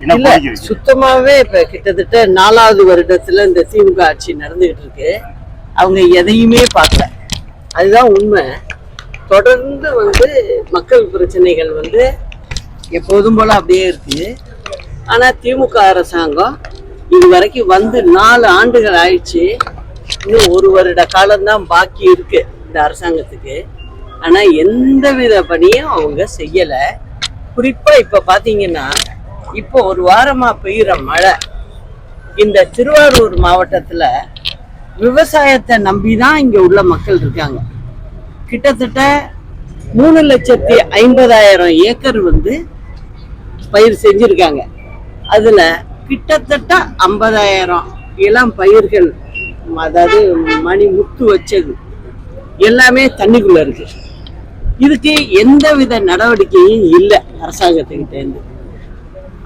இல்ல? சுத்தமாவே இப்ப கிட்டத்தட்ட நாலாவது வருடத்துல இந்த திமுக ஆட்சி நடந்துகிட்டு இருக்கு. அவங்க எதையுமே பார்க்கல. அதுதான் உண்மை. தொடர்ந்து வந்து மக்கள் பிரச்சனைகள் வந்து எப்போதும் போல அப்படியே இருக்கு. ஆனா திமுக அரசாங்கம் இது வரைக்கும் வந்து நாலு ஆண்டுகள் ஆயிடுச்சு. இன்னும் ஒரு வருட காலம்தான் பாக்கி இருக்கு இந்த அரசாங்கத்துக்கு. ஆனா எந்த வித பணியும் அவங்க செய்யல. குறிப்பா இப்ப பாத்தீங்கன்னா இப்போ ஒரு வாரமா பெய்யுற மழை. இந்த திருவாரூர் மாவட்டத்துல விவசாயத்தை நம்பி தான் இங்க உள்ள மக்கள் இருக்காங்க. கிட்டத்தட்ட மூணு லட்சத்தி ஐம்பதாயிரம் ஏக்கர் வந்து பயிர் செஞ்சிருக்காங்க. அதுல கிட்டத்தட்ட ஐம்பதாயிரம் இளம் பயிர்கள் அதாவது மணி முத்து வச்சது. எல்லாமே தண்ணிக்குள்ள இருக்கு. இதுக்கு எந்த வித நடவடிக்கையும் இல்லை அரசாங்கத்துக்கிட்டேருந்து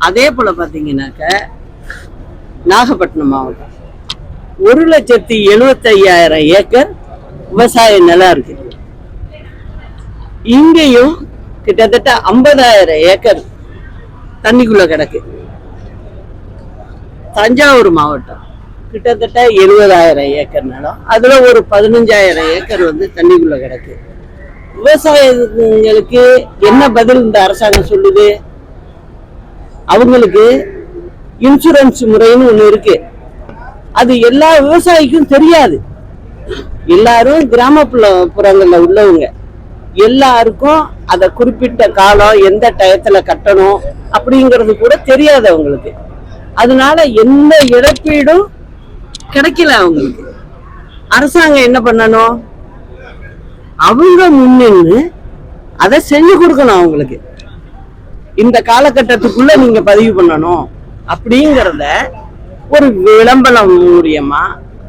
அதே போல பாத்தீங்கன்னாக்க நாகப்பட்டினம் மாவட்டம். ஒரு லட்சத்தி எழுபத்தி ஐயாயிரம் ஏக்கர் விவசாய நிலம் இருக்கு. இங்கேயும் கிட்டத்தட்ட ஐம்பதாயிரம் ஏக்கர் தண்ணிக்குள்ள கிடக்கு. தஞ்சாவூர் மாவட்டம் கிட்டத்தட்ட எழுபதாயிரம் ஏக்கர் நிலம். அதுல ஒரு பதினஞ்சாயிரம் ஏக்கர் வந்து தண்ணிக்குள்ள கிடக்கு. விவசாயிகளுக்கு என்ன பதில் இந்த அரசாங்கம் சொல்லுது? அவங்களுக்கு இன்சூரன்ஸ் முறைன்னு ஒண்ணு இருக்கு. அது எல்லா விவசாயிக்கும் தெரியாது. எல்லாரும் கிராமப்புற புறங்கள்ல உள்ளவங்க. எல்லாருக்கும் அதை குறிப்பிட்ட காலம் எந்த டயத்துல கட்டணும் அப்படிங்கிறது கூட தெரியாது அவங்களுக்கு. அதனால எந்த இழப்பீடும் கிடைக்கல அவங்களுக்கு. அரசாங்கம் என்ன பண்ணணும்? அவங்க முன்னின்று அதை செஞ்சு கொடுக்கணும் அவங்களுக்கு. இந்த காலகட்டத்துக்குள்ள நீங்க பதிவு பண்ணணும் அப்படிங்கிறத ஒரு விளம்பரம் மூலியமா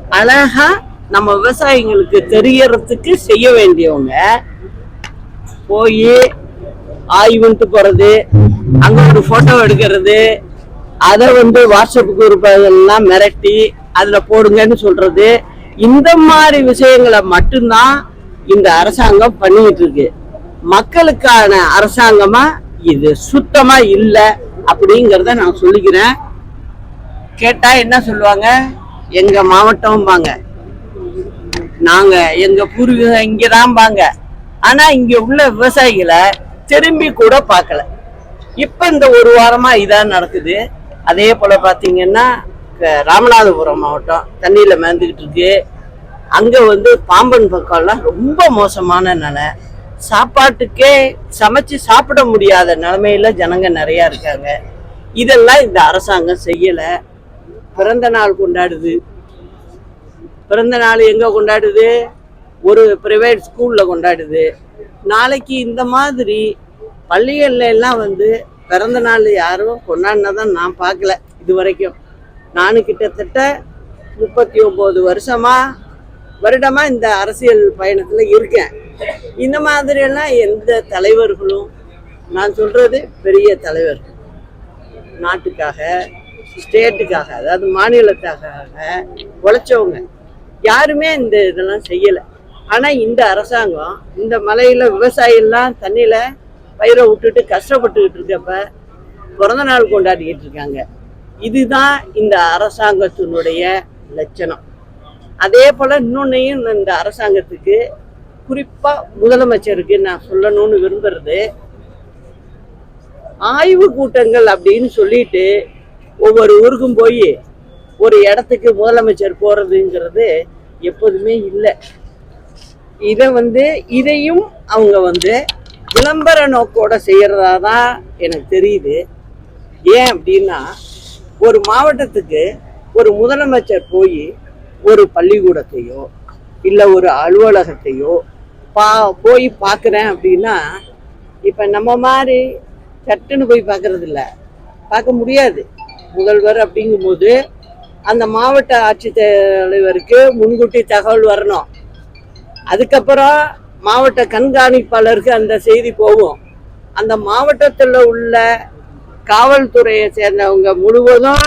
அழகா நம்ம விவசாயிங்களுக்கு தெரியறதுக்கு செய்ய வேண்டியவங்க போய் ஆய்வுன்ட்டு போறது அங்க ஒரு போட்டோ எடுக்கிறது அதை வந்து வாட்ஸ்அப் குரூப் எல்லாம் மிரட்டி அதுல போடுங்கன்னு சொல்றது இந்த மாதிரி விஷயங்களை மட்டும்தான் இந்த அரசாங்கம் பண்ணிட்டு இருக்கு. மக்களுக்கான அரசாங்கமா இது சுத்தமா இல்ல அப்படிங்கறத நான் சொல்லிக்கிறேன். கேட்டா என்ன சொல்லுவாங்க? எங்க மாவட்டம்பாங்க நாங்க எங்க பூர்வீகம் இங்கதான் பாங்க ஆனா இங்க உள்ள விவசாயிகளை திரும்பி கூட பார்க்கல. இப்ப இந்த ஒரு வாரமா இதான் நடக்குது. அதே போல பாத்தீங்கன்னா க- ராமநாதபுரம் மாவட்டம் தண்ணியில மேந்துக்கிட்டு இருக்கு. அங்க வந்து பாம்பன் பக்கம்லாம் ரொம்ப மோசமான நிலை. சாப்பாட்டுக்கே சமைச்சு சாப்பிட முடியாத நிலைமையில ஜனங்க நிறைய இருக்காங்க. இதெல்லாம் இந்த அரசாங்கம் செய்யல. பிறந்த நாள் கொண்டாடுது. பிறந்த நாள் எங்க கொண்டாடுது? ஒரு பிரைவேட் ஸ்கூல்ல கொண்டாடுது. நாளைக்கு இந்த மாதிரி பள்ளிகள்ல எல்லாம் வந்து பிறந்த நாள் யாரும் கொண்டாடினதான் நான் பார்க்கல இது வரைக்கும் நானும் கிட்டத்தட்ட முப்பத்தி ஒம்பது வருஷமா வருடமா இந்த அரசியல் பயணத்துல இருக்கேன். இந்த மாதிரி எல்லாம் எந்த தலைவர்களும் நான் சொல்றது பெரிய தலைவர்கள் நாட்டுக்காக ஸ்டேட்டுக்காக அதாவது மாநிலத்துக்காக உழைச்சவங்க. யாருமே இந்த இதெல்லாம் செய்யலை. ஆனால் இந்த அரசாங்கம் இந்த மலையில் விவசாயிலாம் தண்ணியில் பயிரை விட்டுட்டு கஷ்டப்பட்டுக்கிட்டு இருக்கப்ப பிறந்த நாள் கொண்டாடிக்கிட்டு இருக்காங்க. இதுதான் இந்த அரசாங்கத்தினுடைய லட்சணம். அதே போல் இன்னொன்னையும் இந்த அரசாங்கத்துக்கு குறிப்பாக முதலமைச்சருக்கு நான் சொல்லணும்னு விரும்புறது ஆய்வு கூட்டங்கள் அப்படின்னு சொல்லிட்டு ஒவ்வொரு ஊருக்கும் போய் ஒரு இடத்துக்கு முதலமைச்சர் போகிறதுங்கிறது எப்போதுமே இல்லை. இதை வந்து இதையும் அவங்க வந்து விளம்பர நோக்கோட செய்கிறதா தான் எனக்கு தெரியுது. ஏன் அப்படின்னா ஒரு மாவட்டத்துக்கு ஒரு முதலமைச்சர் போய் ஒரு பள்ளிக்கூடத்தையோ இல்லை ஒரு அலுவலகத்தையோ பா போய் பார்க்குறேன் அப்படின்னா இப்போ நம்ம மாதிரி சட்டுன்னு போய் பார்க்கறது இல்லை பார்க்க முடியாது. முதல்வர் அப்படிங்கும்போது அந்த மாவட்ட ஆட்சித்தலைவருக்கு முன்கூட்டி தகவல் வரணும். அதுக்கப்புறம் மாவட்ட கண்காணிப்பாளருக்கு அந்த செய்தி போகும். அந்த மாவட்டத்தில் உள்ள காவல்துறையை சேர்ந்தவங்க முழுவதும்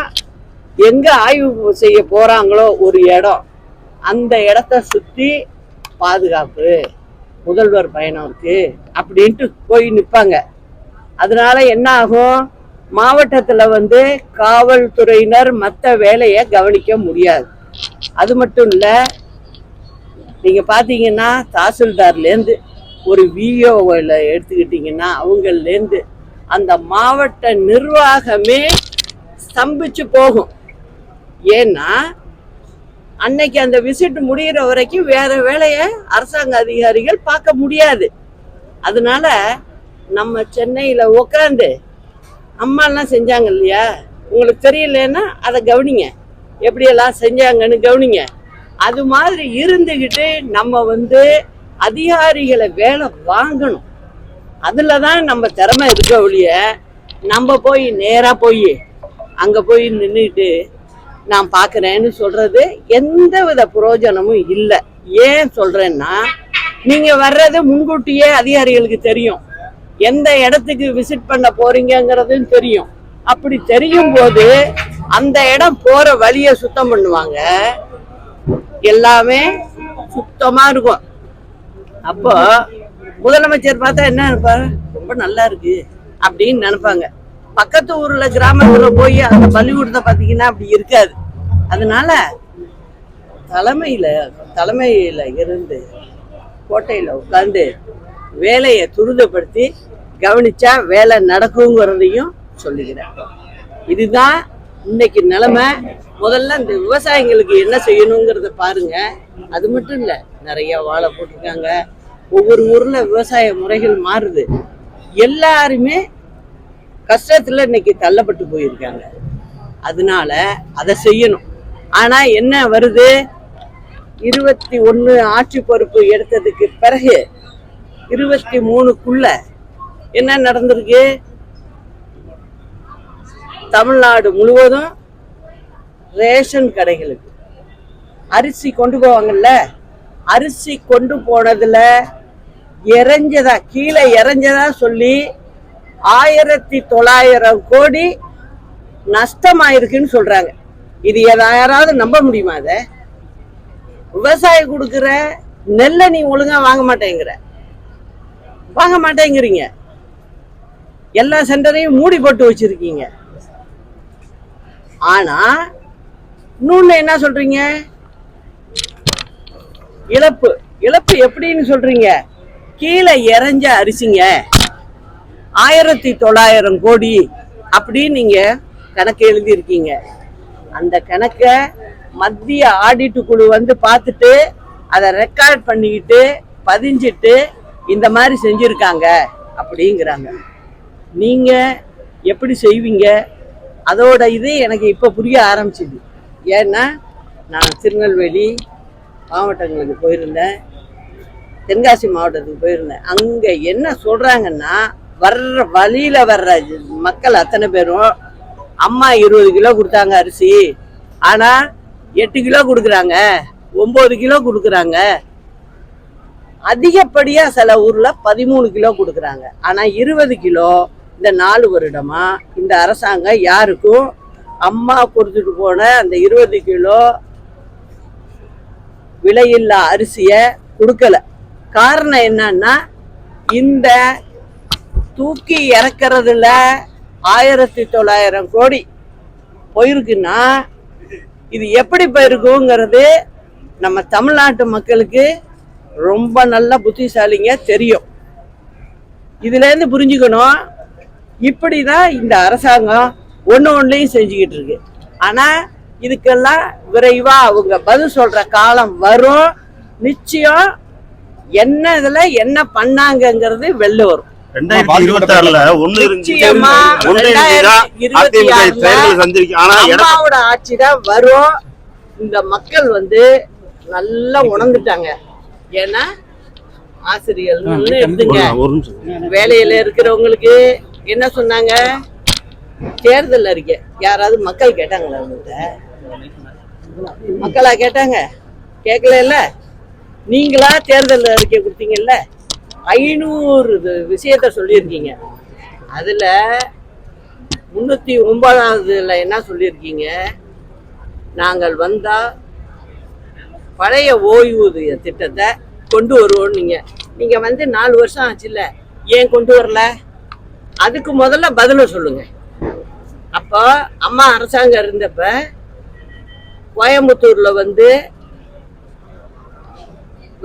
எங்கே ஆய்வு செய்ய போகிறாங்களோ ஒரு இடம் அந்த இடத்த சுற்றி பாதுகாப்பு. முதல்வர் பயணம் இருக்கு அப்படின்ட்டு போய் நிற்பாங்க அதனால என்ன ஆகும் மாவட்டத்தில் வந்து காவல்துறையினர் மற்ற வேலையை கவனிக்க முடியாது. அது மட்டும் இல்லை நீங்கள் பார்த்தீங்கன்னா தாசில்தார்லேருந்து ஒரு விஓவில் எடுத்துக்கிட்டீங்கன்னா அவங்கள்லேருந்து அந்த மாவட்ட நிர்வாகமே ஸ்தம்பிச்சு போகும். ஏன்னா அன்னைக்கு அந்த விசிட் முடியிற வரைக்கும் வேற வேலையை அரசாங்க அதிகாரிகள் பார்க்க முடியாது. அதனால நம்ம சென்னையில் உட்காந்து அம்மாலாம் செஞ்சாங்க இல்லையா? உங்களுக்கு தெரியலன்னா அதை கவனிங்க. எப்படியெல்லாம் செஞ்சாங்கன்னு கவனிங்க. அது மாதிரி இருந்துக்கிட்டு நம்ம வந்து அதிகாரிகளை வேலை வாங்கணும். அதில் தான் நம்ம திறமை இருக்க ஒழிய நம்ம போய் நேராக போய் அங்கே போய் நின்றுட்டு நான் பார்க்கறேன்னு சொல்றது எந்த வித புரோஜனமும் இல்லை. ஏன் சொல்றேன்னா நீங்க வர்றது முன்கூட்டியே அதிகாரிகளுக்கு தெரியும். எந்த இடத்துக்கு விசிட் பண்ண போறீங்கங்கிறதும் தெரியும். அப்படி தெரியும் போது அந்த இடம் போற வழியை சுத்தம் பண்ணுவாங்க. எல்லாமே சுத்தமா இருக்கும். அப்போ முதலமைச்சர் பார்த்தா என்ன நினைப்பாரு? ரொம்ப நல்லா இருக்கு அப்படின்னு நினைப்பாங்க. பக்கத்து ஊர்ல கிராமத்துல போய் அந்த பள்ளிக்கூடத்தை பாத்தீங்கன்னா அப்படி இருக்காது. அதனால தலைமையில தலைமையில இருந்து கோட்டையில உட்காந்து வேலையை துரிதப்படுத்தி கவனிச்சா வேலை நடக்குங்கிறதையும் சொல்லுகிறேன் இதுதான் இன்னைக்கு நிலைமை. முதல்ல இந்த விவசாயிங்களுக்கு என்ன செய்யணுங்கிறத பாருங்க. அது மட்டும் இல்ல நிறைய வாழை போட்டிருக்காங்க. ஒவ்வொரு ஊர்ல விவசாய முறைகள் மாறுது. எல்லாருமே கஷ்டத்துல இன்னைக்கு தள்ளப்பட்டு போயிருக்காங்க. அதனால அதை செய்யணும். ஆனா என்ன வருது? இருபத்தி ஒண்ணு ஆட்சி பொறுப்பு எடுத்ததுக்கு பிறகு இருபத்தி மூணுக்குள்ள என்ன நடந்திருக்கு? தமிழ்நாடு முழுவதும் ரேஷன் கடைகளுக்கு அரிசி கொண்டு போவாங்கல்ல? அரிசி கொண்டு போனதுல இறஞ்சதா கீழே இறஞ்சதா சொல்லி ஆயிரத்தி தொள்ளாயிரம் கோடி நஷ்டமாயிருக்குன்னு சொல்றாங்க. இது யாராவது நம்ப முடியுமா அதை விவசாயி கொடுக்குற நெல்லை நீ ஒழுங்கா வாங்க மாட்டேங்கிற. வாங்க மாட்டேங்கிறீங்க. எல்லா சென்டரையும் மூடி போட்டு வச்சிருக்கீங்க. ஆனா இன்னொன்னு என்ன சொல்றீங்க? இழப்பு. இழப்பு எப்படின்னு சொல்றீங்க? கீழே இறஞ்ச அரிசிங்க. ஆயிரத்தி தொள்ளாயிரம் கோடி அப்படின்னு நீங்க கணக்கு எழுதியிருக்கீங்க. அந்த கணக்கை மத்திய ஆடிட்டு குழு வந்து பார்த்துட்டு அதை ரெக்கார்ட் பண்ணிக்கிட்டு பதிஞ்சிட்டு இந்த மாதிரி செஞ்சுருக்காங்க அப்படிங்கிறாங்க. நீங்கள் எப்படி செய்வீங்க? அதோட இது எனக்கு இப்போ புரிய ஆரம்பிச்சிது. ஏன்னா நான் திருநெல்வேலி மாவட்டங்களுக்கு போயிருந்தேன். தென்காசி மாவட்டத்துக்கு போயிருந்தேன். அங்கே என்ன சொல்கிறாங்கன்னா வர்ற வழியில் வர்ற மக்கள் அத்தனை பேரும் அம்மா இருபது கிலோ கொடுத்தாங்க அரிசி. ஆனால் எட்டு கிலோ கொடுக்குறாங்க. ஒம்பது கிலோ கொடுக்குறாங்க. அதிகப்படியாக சில ஊரில் பதிமூணு கிலோ கொடுக்குறாங்க. ஆனால் இருபது கிலோ இந்த நாலு வருடமா இந்த அரசாங்கம் யாருக்கும் அம்மா கொடுத்துட்டு போன அந்த இருபது கிலோ விலையில்லா அரிசியை கொடுக்கல. காரணம் என்னன்னா இந்த தூக்கி இறக்கறதுல ஆயிரத்தி தொள்ளாயிரம் கோடி போயிருக்குன்னா இது எப்படி போயிருக்குங்கிறது நம்ம தமிழ்நாட்டு மக்களுக்கு ரொம்ப நல்ல புத்திசாலிங்க தெரியும். இதுலேருந்து புரிஞ்சுக்கணும் இப்படி தான் இந்த அரசாங்கம் ஒன்று ஒன்றையும் செஞ்சுக்கிட்டு இருக்கு. ஆனால் இதுக்கெல்லாம் விரைவாக அவங்க பதில் சொல்கிற காலம் வரும். நிச்சயம் என்ன இதில் என்ன பண்ணாங்கங்கிறது வெளில வரும். ரெண்டாயிரத்தி இருபத்தி ஆறுல ஒண்ணு இருந்துச்சு ஆனா அம்மாவோட ஆட்சி தான் வரும். இந்த மக்கள் வந்து நல்லா உணர்ந்துட்டாங்க. ஏன்னா ஆசிரியர்கள் எடுத்துங்க வேலையில இருக்கிறவங்களுக்கு என்ன சொன்னாங்க? தேர்தல் அறிக்கை யாராவது மக்கள் கேட்டாங்களா மக்களா கேட்டாங்க. கேட்கல நீங்களா தேர்தல் அறிக்கை கொடுத்தீங்கல்ல? ஐநூறு விஷயத்தை விஷயத்த சொல்லியிருக்கீங்க. அதில் முந்நூற்றி ஒன்பதாவதுல என்ன சொல்லியிருக்கீங்க? நாங்கள் வந்தால் பழைய ஓய்வூதிய திட்டத்தை கொண்டு வருவோம் நீங்கள் நீங்கள் வந்து நாலு வருஷம் ஆச்சுல்ல ஏன் கொண்டு வரல? அதுக்கு முதல்ல பதில சொல்லுங்க. அப்போ அம்மா அரசாங்கம் இருந்தப்ப கோயம்புத்தூரில் வந்து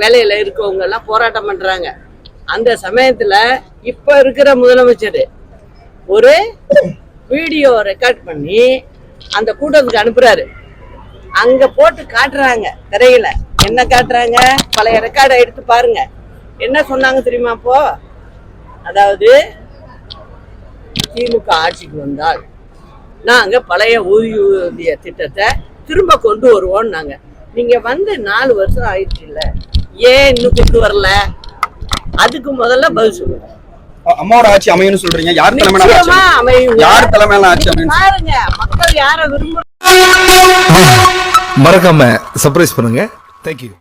வேலையில் இருக்கவங்கெல்லாம் போராட்டம் பண்ணுறாங்க அந்த சமயத்துல இப்ப இருக்கிற முதலமைச்சர் ஒரு வீடியோ ரெக்கார்ட் பண்ணி அந்த கூட்டத்துக்கு அனுப்புறாரு. அங்க போட்டு காட்டுறாங்க திரையில. என்ன காட்டுறாங்க? பழைய ரெக்கார்டை எடுத்து பாருங்க. என்ன சொன்னாங்க தெரியுமா அப்போ? அதாவது திமுக ஆட்சிக்கு வந்தால் நாங்க பழைய ஊதிய திட்டத்தை திரும்ப கொண்டு வருவோம் நாங்க நீங்க வந்து நாலு வருஷம் ஆயிடுச்சு இல்ல. ஏன் இன்னும் கொண்டு வரல? அதுக்கு முதல்ல பதில் சொல்லுங்க. அம்மாவோட ஆட்சி அமையும்னு சொல்றீங்க. யார் தலைமையில அமையும்? அமையும் யார் தலைமையில ஆட்சி அமையும்? பாருங்க மக்கள் யார விரும்ப மறக்காம சர்ப்ரைஸ் பண்ணுங்க. தேங்க்யூ